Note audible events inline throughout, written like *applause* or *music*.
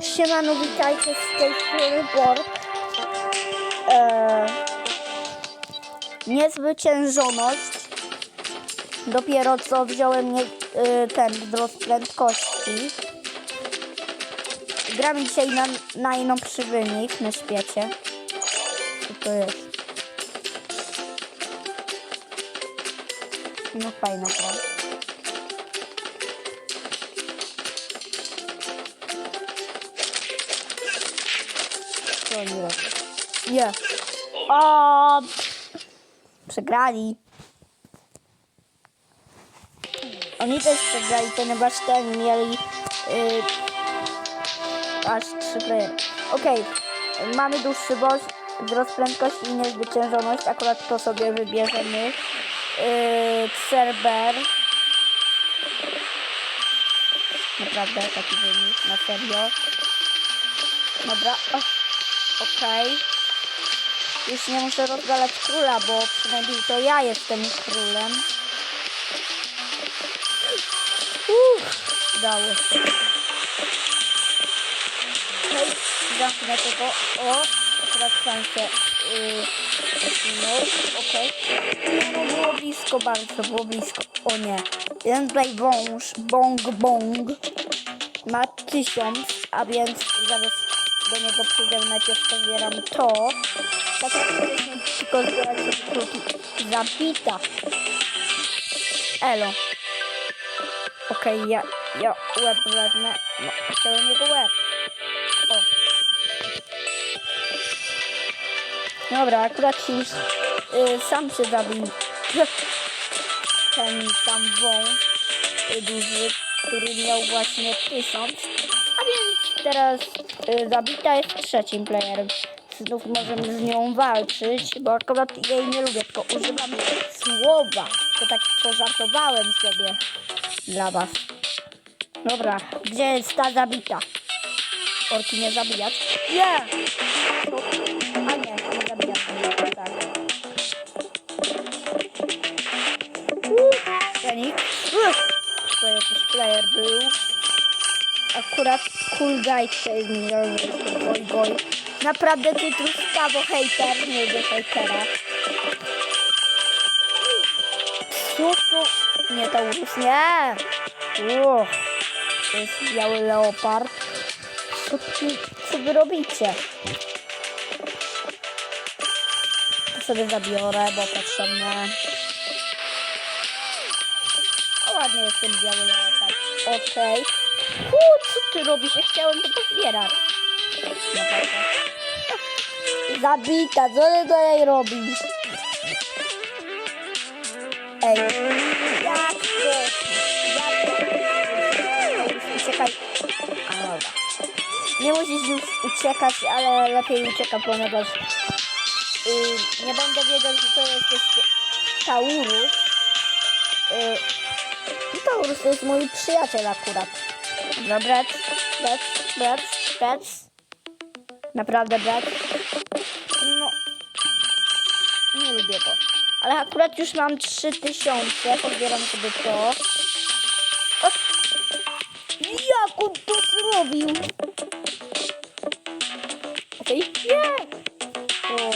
Siemano, witajcie z tej strony Borg. Eee, niezwyciężoność. Dopiero co wziąłem nie, y, ten wzrost prędkości. Gramy dzisiaj na najnowszy wynik na świecie. Co to jest? No fajna gra. Robią? Nie. O! Przegrali. Oni też przegrali, ponieważ ten mieli yy, aż trzy playery. Okej, mamy dłuższy boss, wzrost prędkości i niezwyciężoność. Akurat to sobie wybierzemy. Yy, serwer. Naprawdę taki wynik, na serio. Dobra, okej. Już nie muszę rozwalać króla, bo przynajmniej to ja jestem królem. Uff, udało się. Okej, zamknę tego. O, akurat sam się yy, zasunął. Okej. No było blisko bardzo, było blisko. O nie. Jeden tutaj wąż, bong bong. Ma tysiąc, a więc zaraz do niego przyjdę. Najpierw pozbieram to. Tak jak wcześniej tylko zbierać kruki. Zabita. Elo. Okej, ja, ja łeb wezmę. No, chciałem jego łeb. O. Dobra, akurat się już y, sam się zabił. *laughs* Ten tam wąż y, duży, który miał właśnie tysiąc. Teraz y, zabita jest trzecim playerem. Znów możemy z nią walczyć, bo akurat jej nie lubię, tylko używam słowa. To tak pożartowałem sobie dla was. Dobra, gdzie jest ta zabita? Orki nie zabijać. Nie! A nie, nie zabijać. Tak. Uuu, Fenik. Uff, To jakiś player był. Akurat cool guy się zmienił. Goj, goj. Naprawdę ty truskawo hejter, nie lubię hejtera. To? Nie, Taurus, nie! Uch, to jest biały leopard. Co, co wy robicie? To sobie zabiorę, bo potrzebne. O, ładnie jest ten biały leopard. Okej. U, co ty robisz? Ja chciałem to pozbierać. Zabita, co ty tutaj robisz? Ej, jak to? Uciekaj. A. Nie musisz już uciekać, ale lepiej ucieka, ponieważ yy, nie będę wiedział, że to jest jeszcze Taurus. Yy, Taurus to jest mój przyjaciel akurat. Dobra, brat, brat, brat, brat. Naprawdę, brat. No, nie lubię go. Ale akurat już mam 3000, pobieram sobie to. Jak on to zrobił? Okej, nie! O.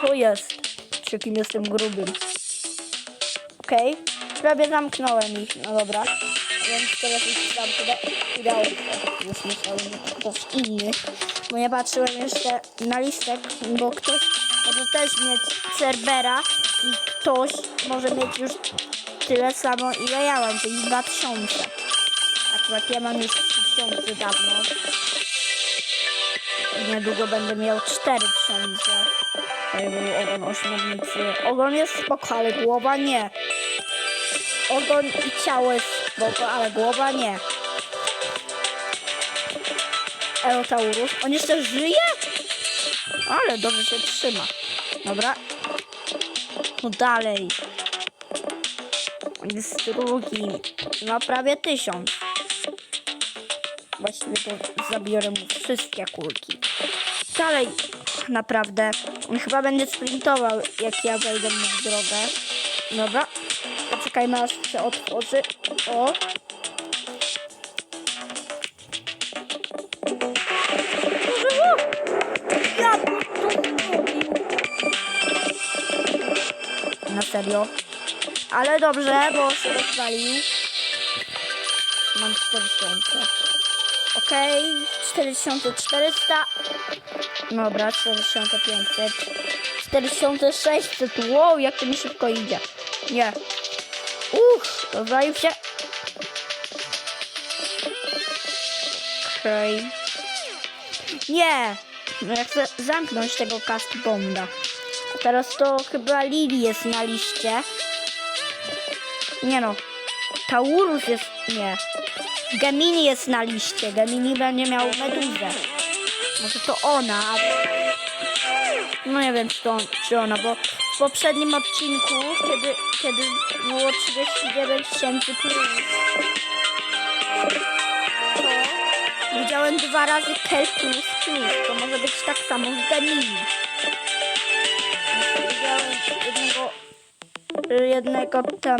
Co jest? Z jakim jestem grubym. Okej, prawie zamknąłem ich, no dobra. Więc teraz ich tam chyba udało się. Już myślałem, że to ktoś inny. Bo nie patrzyłem jeszcze na listek, bo ktoś może też mieć Cerbera i ktoś może mieć już tyle samo ile ja mam, czyli 2000. Akurat ja mam już 3000 dawno. Niedługo będę miał 4000. To był ogon ośmiornicy. Ogon jest spoko, ale głowa nie. Ogon i ciało jest ale głowa nie. Elotaurus. On jeszcze żyje? Ale dobrze się trzyma. Dobra. No dalej. On jest drugi. Ma prawie tysiąc. Właściwie to zabiorę mu wszystkie kulki. Dalej. Naprawdę. On chyba będzie sprintował, jak ja wejdę mu w drogę. Dobra. Poczekajmy aż się otworzy. O. Na serio. Ale dobrze, bo się rozwalił. Mam 4000. Okej, okay, 4400. No dobra, 4500. 4600. Wow, jak to mi szybko idzie. Nie. Uff, rozwalił się. Okej. Nie! No ja chcę zamknąć tego cast bonda. Teraz to chyba Lily jest na liście. Nie no. Taurus jest... Nie. Gemini jest na liście. Gemini będzie miał meduzę. Może to ona. No nie wiem, czy, to, czy ona, bo w poprzednim odcinku, kiedy, kiedy było 39 tysięcy plus, widziałem dwa razy Kel plus plus. To może być tak samo z Gemini. Jeszcze Widziałem jednego, jednego tam,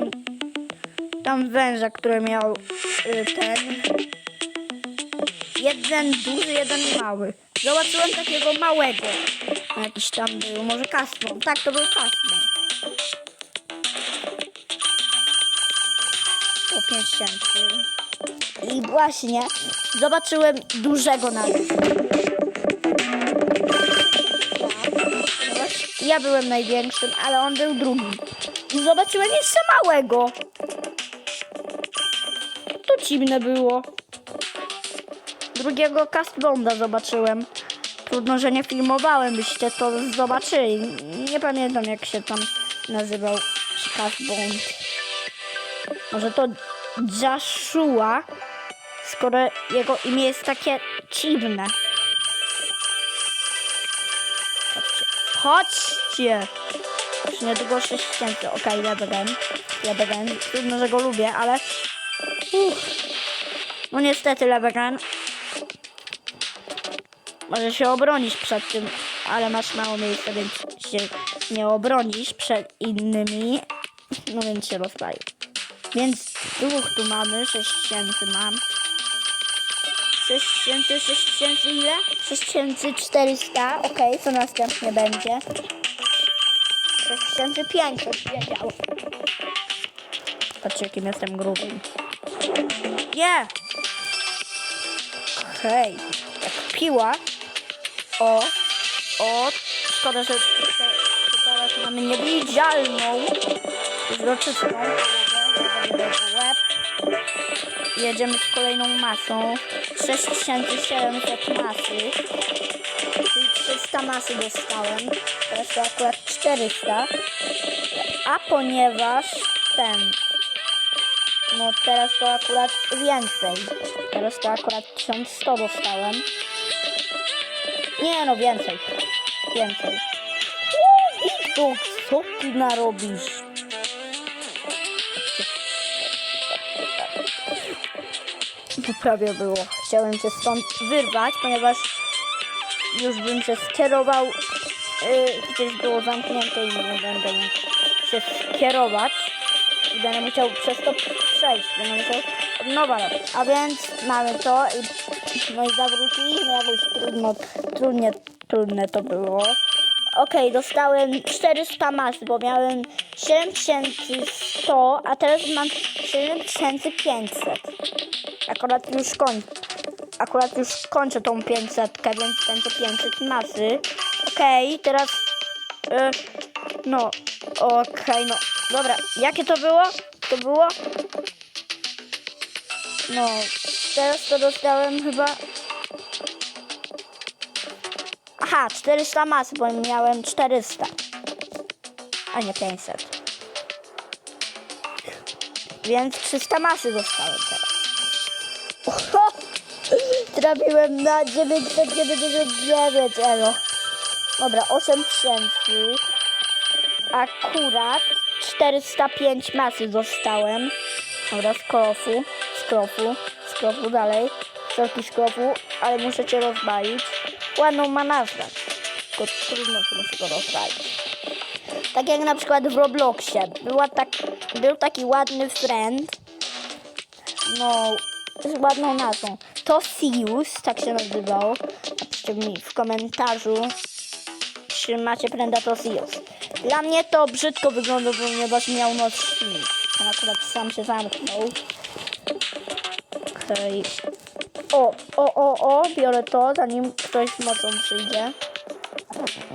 tam węża, który miał y, ten. Jeden duży, jeden mały. Zobaczyłem takiego małego. Jakiś tam był, może Kasmon. Tak, to był Kasmon. Po 5000. I właśnie zobaczyłem dużego na właśnie, Ja byłem największym, ale on był drugi. I zobaczyłem jeszcze małego. To dziwne było. Drugiego Castbonda zobaczyłem. Trudno, że nie filmowałem, byście to zobaczyli. Nie pamiętam jak się tam nazywał Castbond. Może to Joshua, skoro jego imię jest takie dziwne. Chodźcie. Chodźcie! Już niedługo 6000. Okej, okay, Lebeden. Lebeden. Trudno, że go lubię, ale... Uff. No niestety, Lebeden. Może się obronisz przed tym, ale masz mało miejsca, więc się nie obronisz przed innymi. No więc się rozpalił. Więc dwóch tu mamy, 6000 mam. 6000, 6000 ile? 6400, okej, co następnie będzie? 6500 wiedział. Patrzcie, jakim jestem grubym. Nie! Okej, jak piła. O, o, szkoda, że tutaj, mamy niewidzialną, przezroczystą łeb. Jedziemy z kolejną masą. 6700 masy. Czyli 300 masy dostałem. Teraz to akurat 400. A ponieważ ten. No teraz to akurat więcej. Teraz to akurat 1100 dostałem. Nie no, więcej. Więcej. Uuu, Wiktor, co ty narobisz? Tu prawie było. Chciałem cię stąd wyrwać, ponieważ już bym się skierował. Yy, gdzieś było zamknięte i nie będę się skierować. I będę musiał przez to przejść. Będę musiał od nowa robić. A więc mamy to i no i zawróciliśmy jakoś trudno, trudnie, trudne to było. Okej, dostałem 400 mas, bo miałem 7100, a teraz mam 7500. Akurat już kończę. Akurat już kończę tą 500, więc będzie 500 masy. Okej, teraz... y, no, okej, no. Dobra, jakie to było? To było? No, teraz to dostałem chyba... Aha, 400 masy, bo miałem 400. A nie 500. Więc 300 masy dostałem teraz. *laughs* Trafiłem na 999 elo. Dobra, 8000. Akurat 405 masy dostałem. Dobra, z krofu, z krofu, z krofu dalej. Wszelki z krofu, ale muszę cię rozwalić. Ładną ma nazwę. Tylko trudno, że muszę go rozwalić. Tak jak na przykład w Robloxie. Była tak, był taki ładny friend. No, z ładną nazwą. Tosius, tak się nazywał. Napiszcie mi w komentarzu, czy macie frenda Tosius. Dla mnie to brzydko wygląda, ponieważ miał noc silnik. On akurat sam się zamknął. Okej. O, o, o, o, biorę to, zanim ktoś mocą przyjdzie.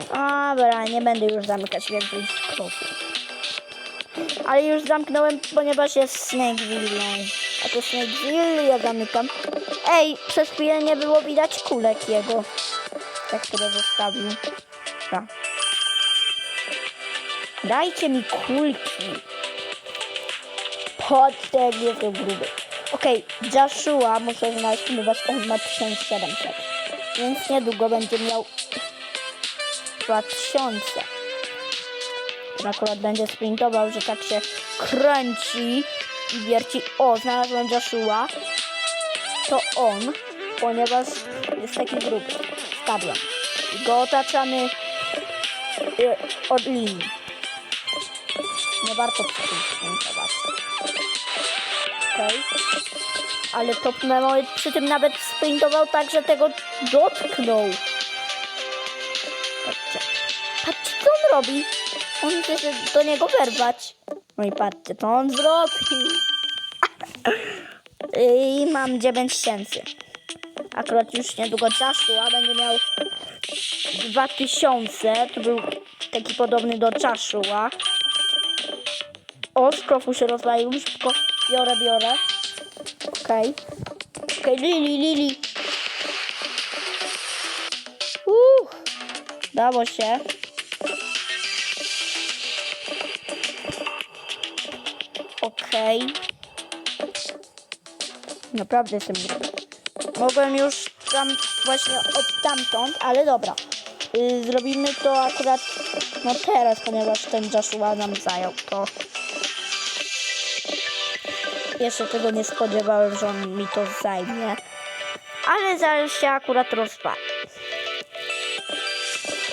Dobra, nie będę już zamykać więcej sklepów. Ale już zamknąłem, ponieważ jest Snakeville. A to Snakeville ja zamykam. Ej, przez chwilę nie było widać kulek jego. Te, które zostawił. Dajcie mi kulki. Potem jest gruby. Okej, Joshua muszę znaleźć, ponieważ on ma 1700. Więc niedługo będzie miał 2000. On akurat będzie sprintował, że tak się kręci i wierci. O, znalazłem Joshua. To on, ponieważ jest taki gruby. I go otaczamy y, od linii. Nie warto przy tym sprintować. Okej. Ale Top Memo przy tym nawet sprintował tak, że tego dotknął. Patrzcie. Patrzcie, co on robi. On chce się do niego werwać. No i patrzcie, to on zrobił. I mam 9000. Akurat już niedługo Joshua będzie miał 2000. To był taki podobny do Joshua. O, skrofu się rozwalił. Szybko biorę, biorę. Okej. Okej, Lili, Lili. Uuu. Dało się. Okej. Naprawdę jestem gruby. Mogłem już tam właśnie od tamtąd, ale dobra. Y, zrobimy to akurat no teraz, ponieważ ten Joshua nam zajął to. Jeszcze tego nie spodziewałem, że on mi to zajmie. Ale zaraz się akurat rozwali.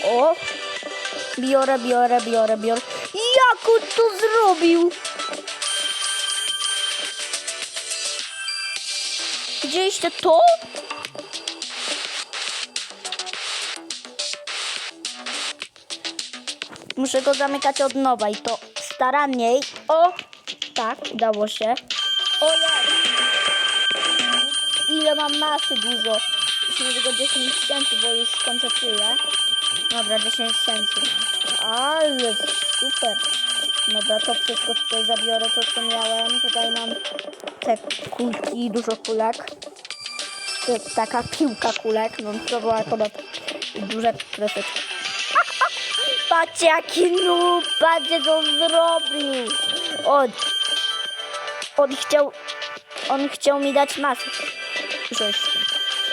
O! Biorę, biorę, biorę, biorę. Jak on to zrobił? Widzieliście to? Muszę go zamykać od nowa i to staranniej. O! Tak, udało się. O! Ile mam masy dużo. Musimy tylko 10 tysięcy, bo już kończę tyle. Dobra, 10 tysięcy. Ale super. Dobra, to wszystko tutaj zabiorę, to co miałem. Tutaj mam te kulki, dużo kulek. To taka piłka kulek, no to była akurat duże kreseczki. Patrzcie jaki noob, patrzcie co on zrobił. On, on chciał, on chciał mi dać masę. Rzeźki.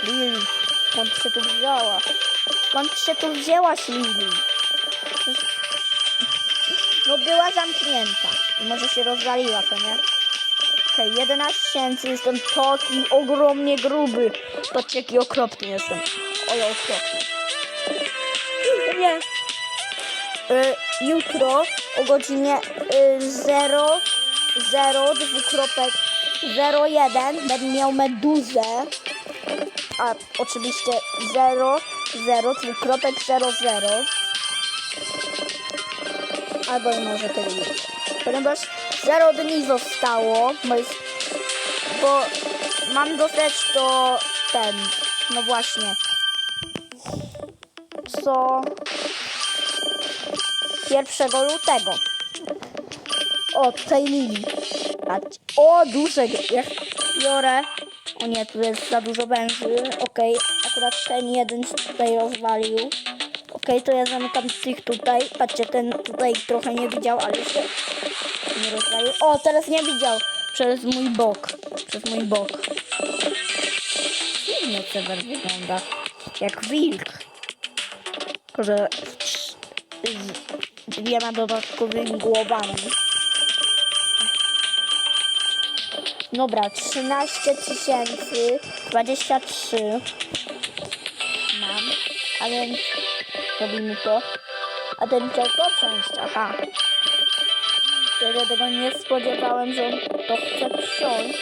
Lili, skąd się tu wzięła? Skąd się tu wzięłaś, Lili? No była zamknięta. Może się rozwaliła, co nie? Okej, 11 tysięcy, jestem taki ogromnie gruby. Patrzcie, jaki okropny jestem. Ale okropny. Nie. Y, jutro o godzinie y, 0, 0, dwukropek 01 będę miał meduzę. A oczywiście 0, 0, dwukropek 00. Albo może tyle jutro. Ponieważ 0 dni zostało, bo, jest, bo mam dostać to ten, no właśnie. Co 1 lutego. O, tutaj Lili. Patrz. O, duże. Jak biorę. O nie, tu jest za dużo benzy. Okej, akurat ten jeden się tutaj rozwalił. Okej, to ja zamykam tych tutaj. Patrzcie, ten tutaj trochę nie widział, ale się nie rozwalił. O, teraz nie widział. Przez mój bok. Przez mój bok. Dziwnie Sever wygląda. Jak wilk. Tylko, że z dwiema dodatkowymi głowami. Dobra, 13 tysięcy 23 mam, a więc robimy to. A ten chciał to aha. Ja tego nie spodziewałem, że on to chce wziąć.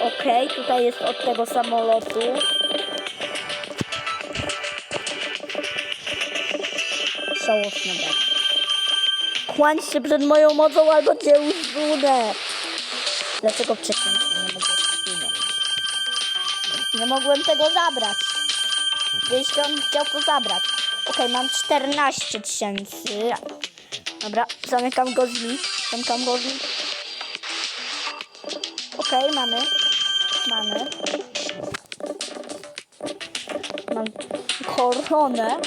Okej, tutaj jest od tego samolotu. Żałosne będzie. Ochłań się przed moją mocą, albo cię usunę. Dlaczego wcześniej nie mogę usunąć? Nie mogłem tego zabrać. Jeśli on chciał to zabrać. Okej, mam 14 tysięcy. Dobra, zamykam go z. Zamykam go z. Okej, mamy. Mamy. Mam koronę.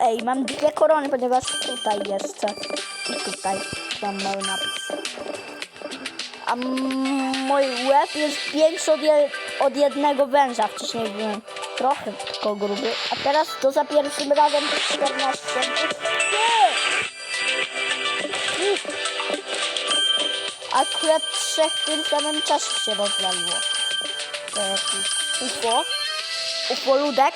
Ej, mam dwie korony, ponieważ tutaj jeszcze. I tutaj mam mały napis. A mój łeb jest większy od, je, od jednego węża. Wcześniej byłem trochę tylko gruby. A teraz to za pierwszym razem 14. Akurat trzech w tym samym czasie się rozwaliło. UFO. UFO ludek.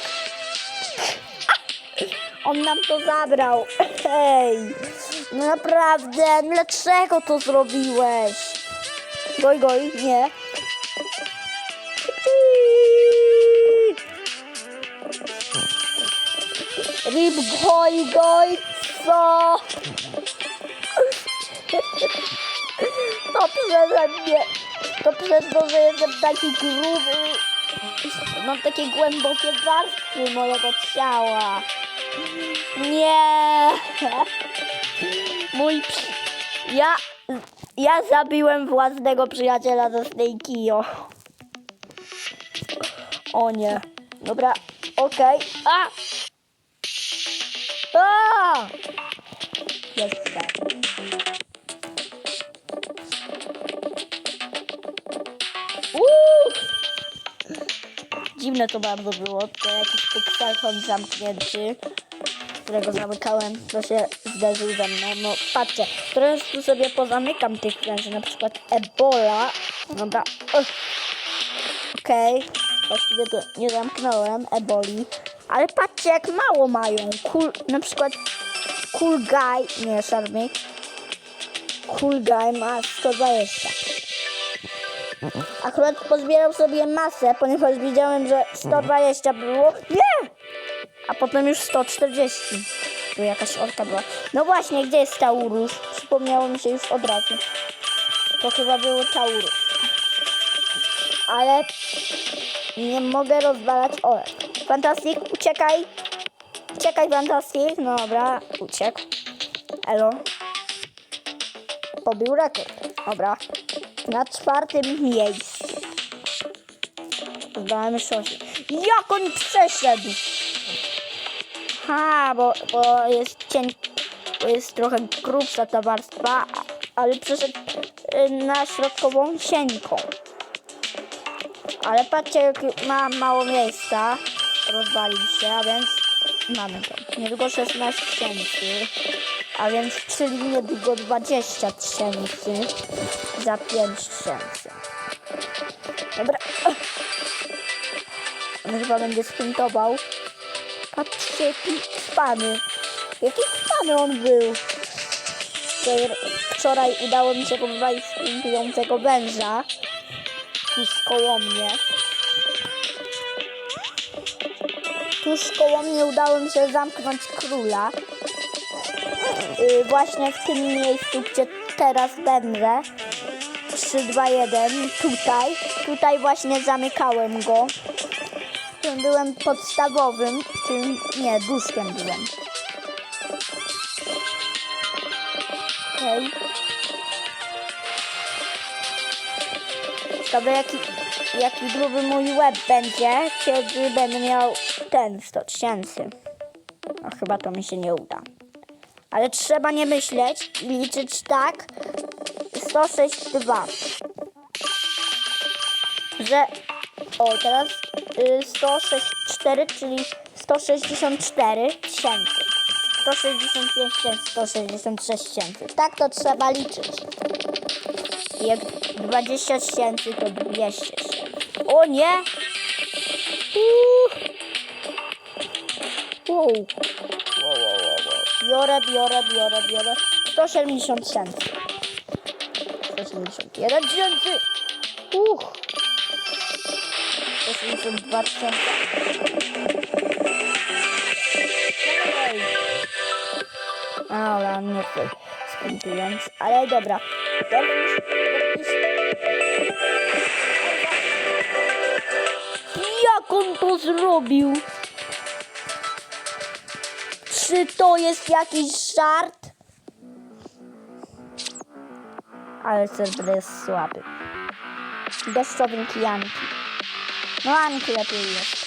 On nam to zabrał. Hej! No naprawdę, dlaczego to zrobiłeś? Goj, goj, nie. Rib, goj, goj, co? To przeze mnie. To przez to, że jestem taki gruby. Mam takie głębokie warstwy mojego ciała. Nie. Mój przy... Ja... Ja zabiłem własnego przyjaciela ze Snakio. O nie. Dobra, okej. A! A! Jestem. Dziwne to bardzo było. To jakiś pixelton zamknięty, którego zamykałem, to się zderzył ze mną. No patrzcie, teraz tu sobie pozamykam tych węży, na przykład Ebola. Dobra. Ugh. Okej. Właściwie to nie zamknąłem Eboli. Ale patrzcie jak mało mają. Cool, na przykład Cool Guy, nie Szarmy. Cool Guy ma 120. Akurat pozbierał sobie masę, ponieważ widziałem, że 120 było. Nie! A potem już 140. Tu jakaś orka była. No właśnie, gdzie jest Taurus? Przypomniało mi się już od razu. To chyba było Taurus. Ale nie mogę rozwalać orek. Fantastik, uciekaj. Uciekaj, Fantastik. No dobra, uciekł. Elo. Pobił rekord. Dobra. Na czwartym miejscu. Zdałem szosie. Jak on przeszedł? Ha, bo, bo jest cień, bo jest trochę grubsza ta warstwa, ale przeszedł y, na środkową cienką. Ale patrzcie, jak ma mało miejsca. Rozwalił się, a więc mamy to. Niedługo 16 tysięcy, a więc czyli niedługo 20 tysięcy za 5 tysięcy. Dobra. On chyba będzie sprintował. Patrzcie, jaki spany. Jaki spany on był. Wczoraj- udało mi się powalić sprintującego węża. Tuż koło mnie. Tuż koło mnie udało mi się zamknąć króla. Właśnie w tym miejscu, gdzie teraz będę. 3, 2, 1. Tutaj. Tutaj właśnie zamykałem go. Tym byłem podstawowym. Tym nie, duszkiem byłem. Okej. Ciekawe jaki, jaki gruby mój łeb będzie, kiedy będę miał ten 100 tysięcy. No chyba to mi się nie uda. Ale trzeba nie myśleć i liczyć tak. 106,2. Że... O, teraz y, 106,4, czyli 164 tysięcy. 165 tysięcy, 166 tysięcy. Tak to trzeba liczyć. Jak 20 tysięcy, to 200 tysięcy. O nie! Uuu. Wow, wow, wow. Biorę, biorę, biorę, biorę. 170 tysięcy. 171 tysięcy. Uch. 172 tysiące. Dobra, nie chcę. komentując, ale dobra. Już... Jak on to zrobił? Czy to jest jakiś żart? Ale serwer jest słaby. Deszczowym kijanki. No Anki lepiej jest.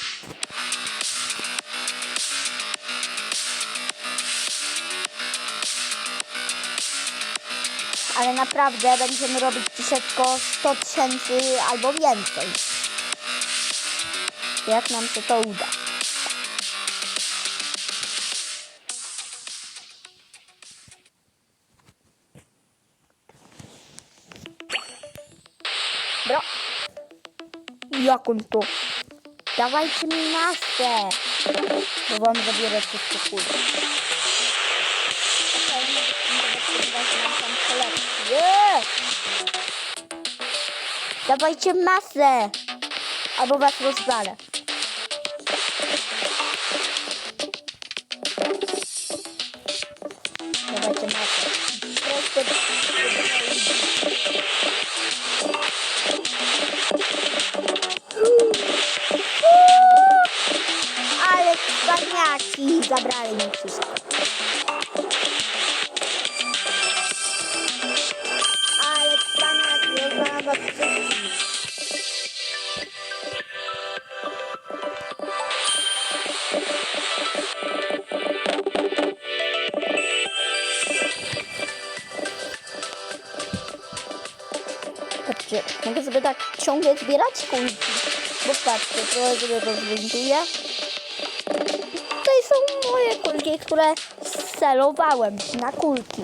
Ale naprawdę będziemy robić dzisiaj tylko 100 tysięcy albo więcej. Jak nam się to uda. Jak on to? Dawajcie mi masę. Bo wam zabiorę wszystko kule. Dawajcie masę. Kulki. Bo patrzcie, trochę sobie rozwintuję. Tutaj są moje kulki, które celowałem na kulki.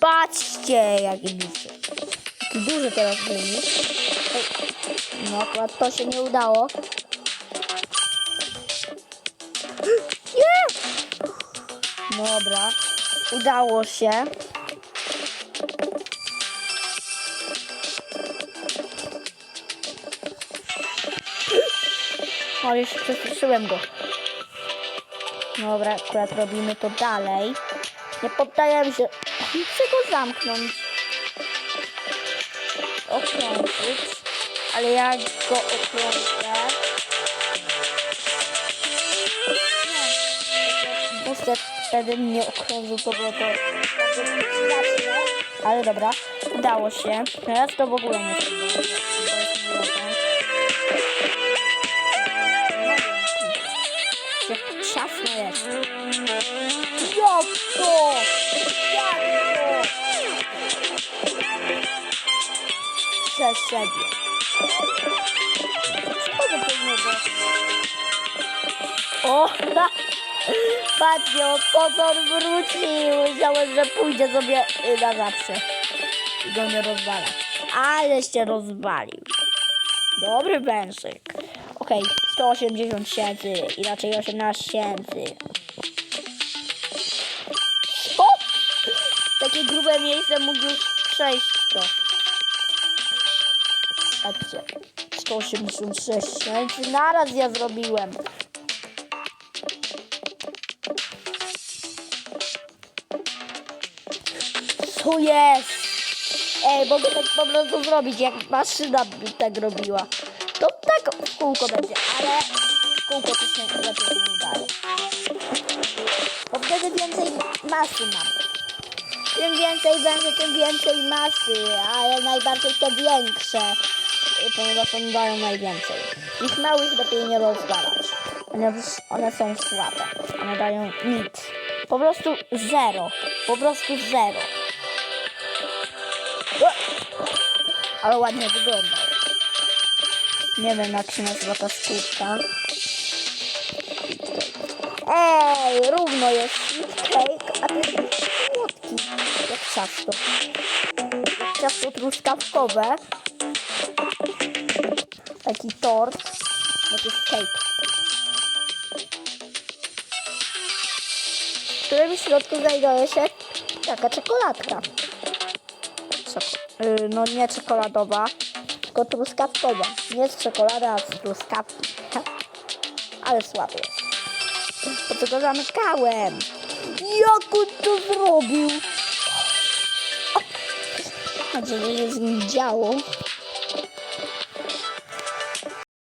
Patrzcie, jaki duży. Jaki duży teraz. Ej, No akurat to się nie udało. Dobra, udało się. O, już przestraszyłem go. Dobra, akurat robimy to dalej. Nie poddajemy się. Chcę go zamknąć. Okrążyć. Ale jak go okrążę... wtedy mnie okrążył, to było to... Ale dobra, udało się. Teraz to w ogóle nie. To jest. Jak to? Jak to? Przeszedłem. Przychodzę niego. O! *laughs* Patrzcie, potwór wrócił. Myślałem, że pójdzie sobie na zawsze. I go nie rozwala. Ale się rozwalił. Dobry wężyk. Okej, 180 tysięcy, inaczej 18 tysięcy. Takie grube miejsce mógł już przejść to. Patrzcie. 186 tysięcy naraz ja zrobiłem. Co jest? Ej, mogę tak po prostu zrobić, jak maszyna by tak robiła. To tak w kółko będzie, ale w kółko to się lepiej nie udaje. Bo wtedy więcej masy mam. Czym więcej będzie, tym więcej masy, ale najbardziej te większe, ponieważ one dają najwięcej. Ich małych lepiej nie rozwalać, ponieważ one są słabe. One dają nic. Po prostu zero. Po prostu zero. Ale ładnie wyglądał. Nie wiem jak się nazywa ta sztuczka. Ej, równo jest cake, a to jest słodki, jak ciasto. Ciasto truskawkowe. Taki tort, bo to jest cake. W którym środku znajduje się taka czekoladka. Czeko- y, no nie czekoladowa, tylko truskawkowa. Nie z czekolady, a z truskawki. *laughs* Ale słaby jest. Po co go zamykałem? Jak on to zrobił? A co się z nim działo?